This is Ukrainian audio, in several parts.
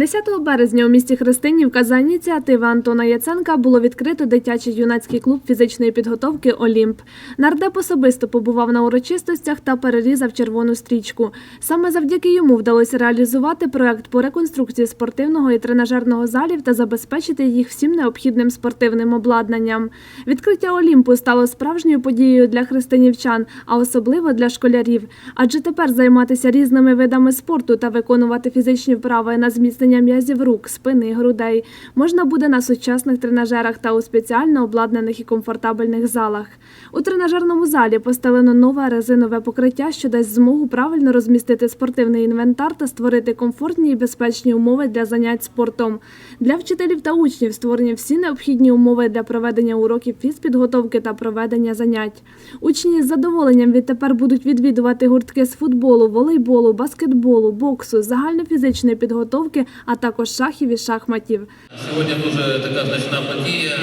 10 березня у місті Христинівка за ініціативи Антона Яценка було відкрито дитячий юнацький клуб фізичної підготовки Олімп. Нардеп особисто побував на урочистостях та перерізав червону стрічку. Саме завдяки йому вдалося реалізувати проект по реконструкції спортивного і тренажерного залів та забезпечити їх всім необхідним спортивним обладнанням. Відкриття Олімпу стало справжньою подією для христинівчан, а особливо для школярів. Адже тепер займатися різними видами спорту та виконувати фізичні вправи на зміцнення м'язів рук, спини, грудей можна буде на сучасних тренажерах та у спеціально обладнаних і комфортабельних залах. У тренажерному залі постелено нове резинове покриття, що дасть змогу правильно розмістити спортивний інвентар та створити комфортні і безпечні умови для занять спортом. Для вчителів та учнів створені всі необхідні умови для проведення уроків фізпідготовки та проведення занять. Учні з задоволенням відтепер будуть відвідувати гуртки з футболу, волейболу, баскетболу, боксу, загальнофізичної підготовки, а також шахів і шахматів. Сьогодні дуже така значна подія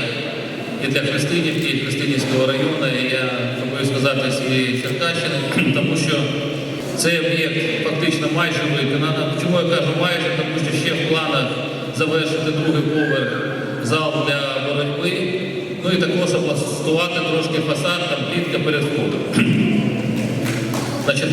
і для Христинівки, і Христинівського району. І я хочу сказати своєї Черкащини, тому що цей об'єкт фактично майже виконано. Чому я кажу майже? Тому що ще в планах завершити другий поверх зал для боротьби. Ну і також облаштувати трошки фасад, там плітка перед входом.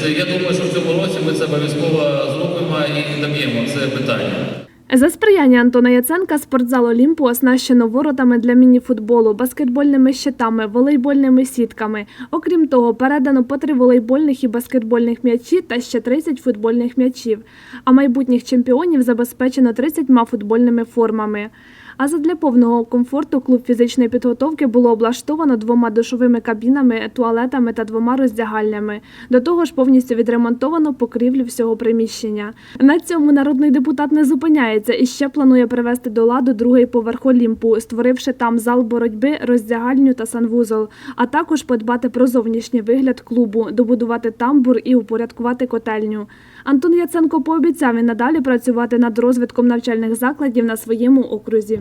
Я думаю, що в цьому році ми це обов'язково зробимо і доб'ємо це питання. За сприяння Антона Яценка спортзал Олімпу оснащено воротами для мініфутболу, баскетбольними щитами, волейбольними сітками. Окрім того, передано по три волейбольних і баскетбольних м'ячі та ще 30 футбольних м'ячів. А майбутніх чемпіонів забезпечено 30 футбольними формами. А задля повного комфорту клуб фізичної підготовки було облаштовано двома душовими кабінами, туалетами та двома роздягальнями. До того ж, повністю відремонтовано покрівлю всього приміщення. На цьому народний депутат не зупиняється і ще планує привести до ладу другий поверх Олімпу, створивши там зал боротьби, роздягальню та санвузол, а також подбати про зовнішній вигляд клубу, добудувати тамбур і упорядкувати котельню. Антон Яценко пообіцяв і надалі працювати над розвитком навчальних закладів на своєму окрузі.